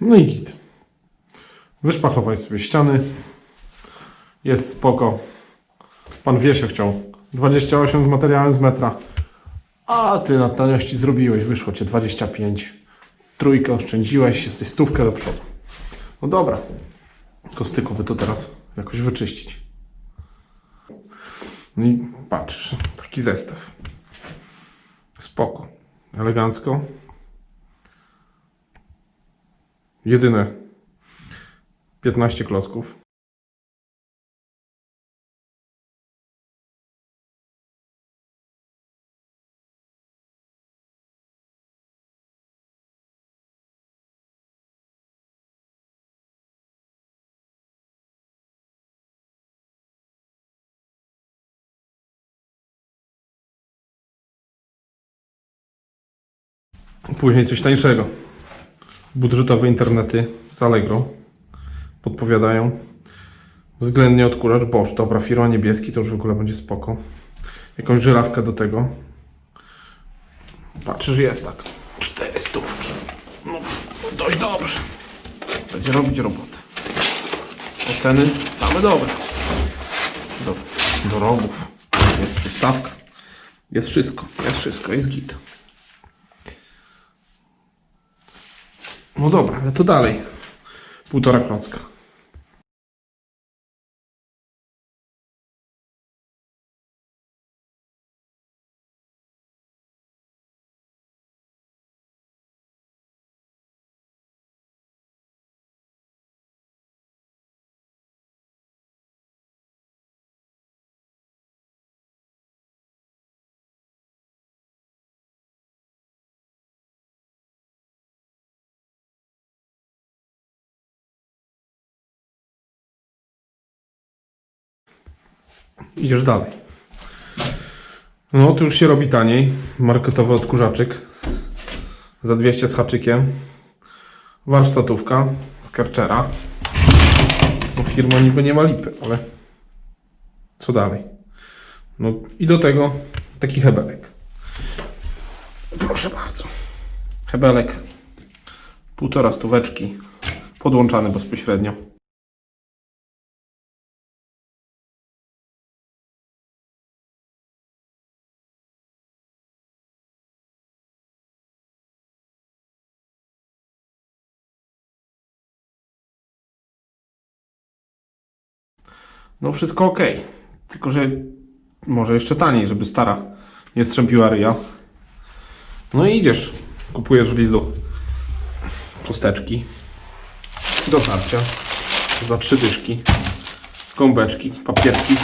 No i git. Wyszpachlowałeś sobie ściany. Jest spoko. Pan Wiesio chciał 28 z materiałem z metra. A ty na taniości zrobiłeś, wyszło cię 25. Trójkę oszczędziłeś, jesteś stówkę do przodu. No dobra. Kostyku by to teraz jakoś wyczyścić. No i patrz, taki zestaw. Spoko. Elegancko. Jedyne 15 klocków. Później coś tańszego. Budżetowe internety z Allegro podpowiadają. Względnie odkurzacz Bosch. Dobra, firma niebieski to już w ogóle będzie spoko. Jakąś żelawkę do tego. Patrzysz, jest tak. Cztery stówki. No, dość dobrze. Będzie robić robotę. Oceny same dobre. Do, do rogów. Jest przystawka. Jest wszystko. Jest wszystko. Jest git. No dobra, ale to dalej. Półtora klocka. Idziesz dalej. No, tu już się robi taniej. Marketowy odkurzaczyk za 200 z haczykiem. Warsztatówka z Karchera. No, firma niby nie ma lipy, ale co dalej? No i do tego taki hebelek. Proszę bardzo. Hebelek. Półtora stóweczki. Podłączany bezpośrednio. No wszystko ok. Tylko, że może jeszcze taniej, żeby stara nie strzępiła ryja. No i idziesz. Kupujesz w Lidlu chusteczki do żarcia za trzy dyszki. Gąbeczki, papierki.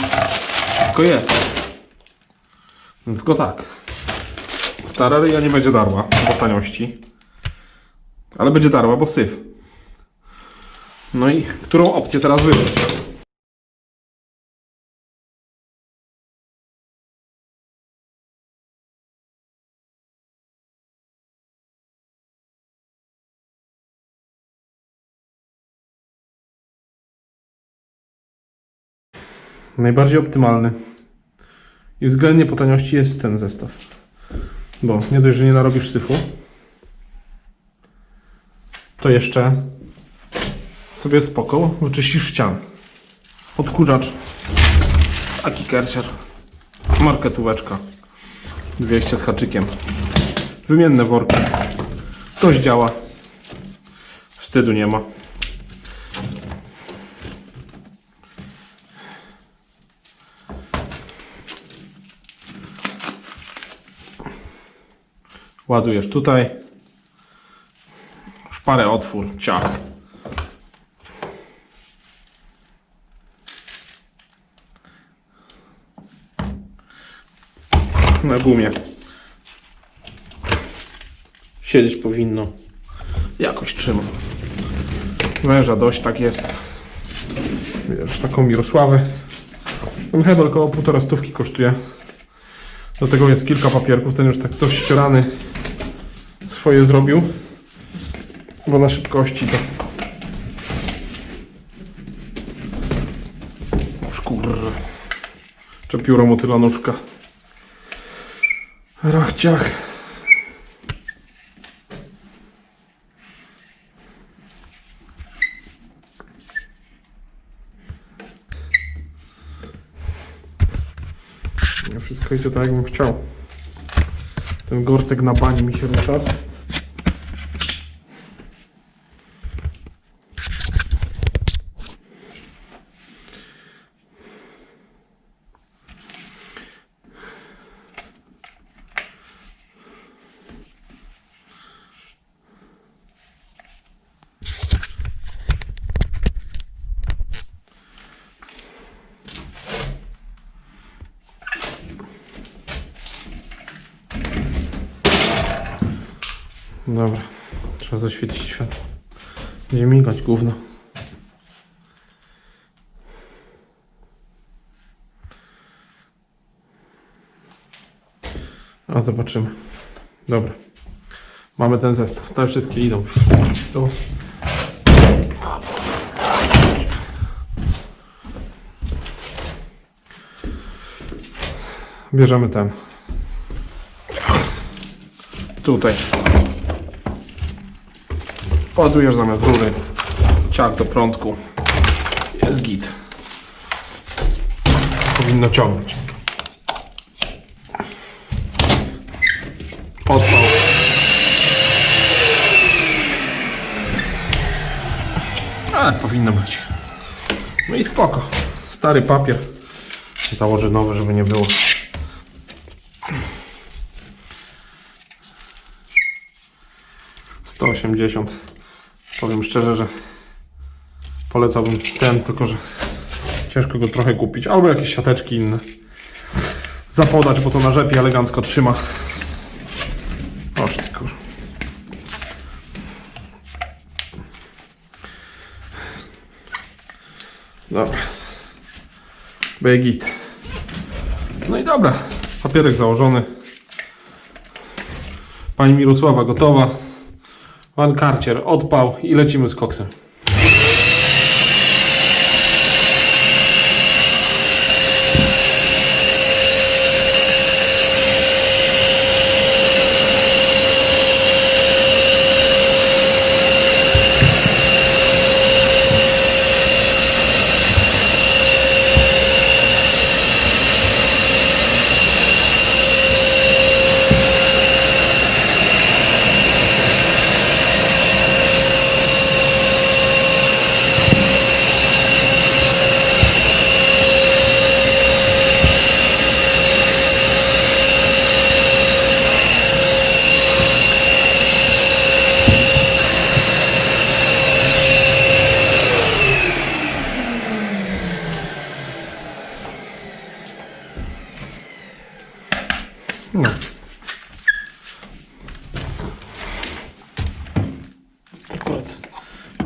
Tylko jest. Tylko tak. Stara ryja nie będzie darła, bo taniości. Ale będzie darła, bo syf. No i którą opcję teraz wybrać? Najbardziej optymalny i względnie po taniości jest ten zestaw. Bo nie dość, że nie narobisz syfu, to jeszcze sobie spoko wyczyścisz ścian. Odkurzacz, taki kerciar, marketóweczka, 200 z haczykiem, wymienne worki. Dość działa, wstydu nie ma. Ładujesz tutaj. Szparę otwór, ciach. Na gumie. Siedzieć powinno. Jakoś trzyma. Węża dość, tak jest. Wiesz, taką Mirosławę. Ten hebel około półtora stówki kosztuje. Do tego jest kilka papierków, ten już tak dość ścierany swoje zrobił, bo na szybkości to. Szkur. Czepióra motylanówka. Rachciach. Nie wszystko idzie tak, jak jakbym chciał. Ten gorcek na bani mi się rusza. Dobra, trzeba zaświecić światło. Będzie migać gówno. A zobaczymy. Dobra. Mamy ten zestaw. Te wszystkie idą. Tu. Bierzemy ten. Tutaj. Ładujesz zamiast rury. Ciach do prądku. Jest git. Powinno ciągnąć. Odpał. A, powinno być. No i spoko. Stary papier. Założę nowy, żeby nie było. Sto osiemdziesiąt. Powiem szczerze, że polecałbym ten, tylko że ciężko go trochę kupić. Albo jakieś siateczki inne. Zapodać, bo to na rzepie elegancko trzyma. Oż ty kur... Dobra. Będzie git. No i dobra. Papierek założony. Pani Mirosława gotowa. Van Karcier odpał i lecimy z koksem. No. Akurat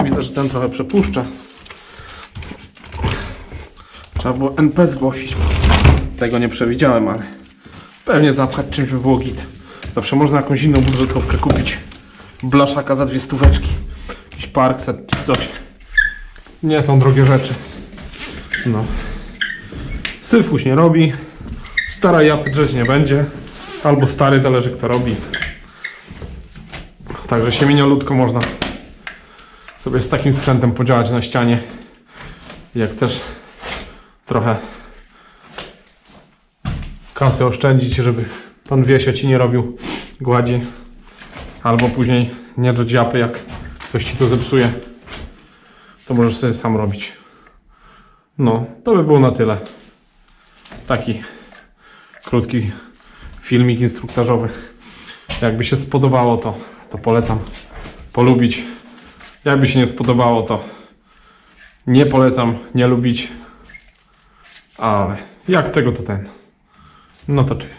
widzę, że ten trochę przepuszcza. Trzeba było NP zgłosić. Tego nie przewidziałem, ale pewnie zapchać czymś by było git. Zawsze można jakąś inną budżetówkę kupić. Blaszaka za dwie stóweczki. Jakiś parkset czy coś. Nie są drogie rzeczy. No. Syfuś nie robi. Stara japy drzeć nie będzie. Albo stary, zależy kto robi. Także siemieniolutko można sobie z takim sprzętem podziałać na ścianie. Jak chcesz trochę kasy oszczędzić, żeby pan Wiesio ci nie robił gładzi. Albo później nie drzeć japy, jak ktoś ci to zepsuje. To możesz sobie sam robić. No, to by było na tyle. Taki krótki filmik instruktażowy. Jakby się spodobało, to, to polecam polubić. Jakby się nie spodobało, to nie polecam nie lubić. Ale jak tego, to ten. No to cześć.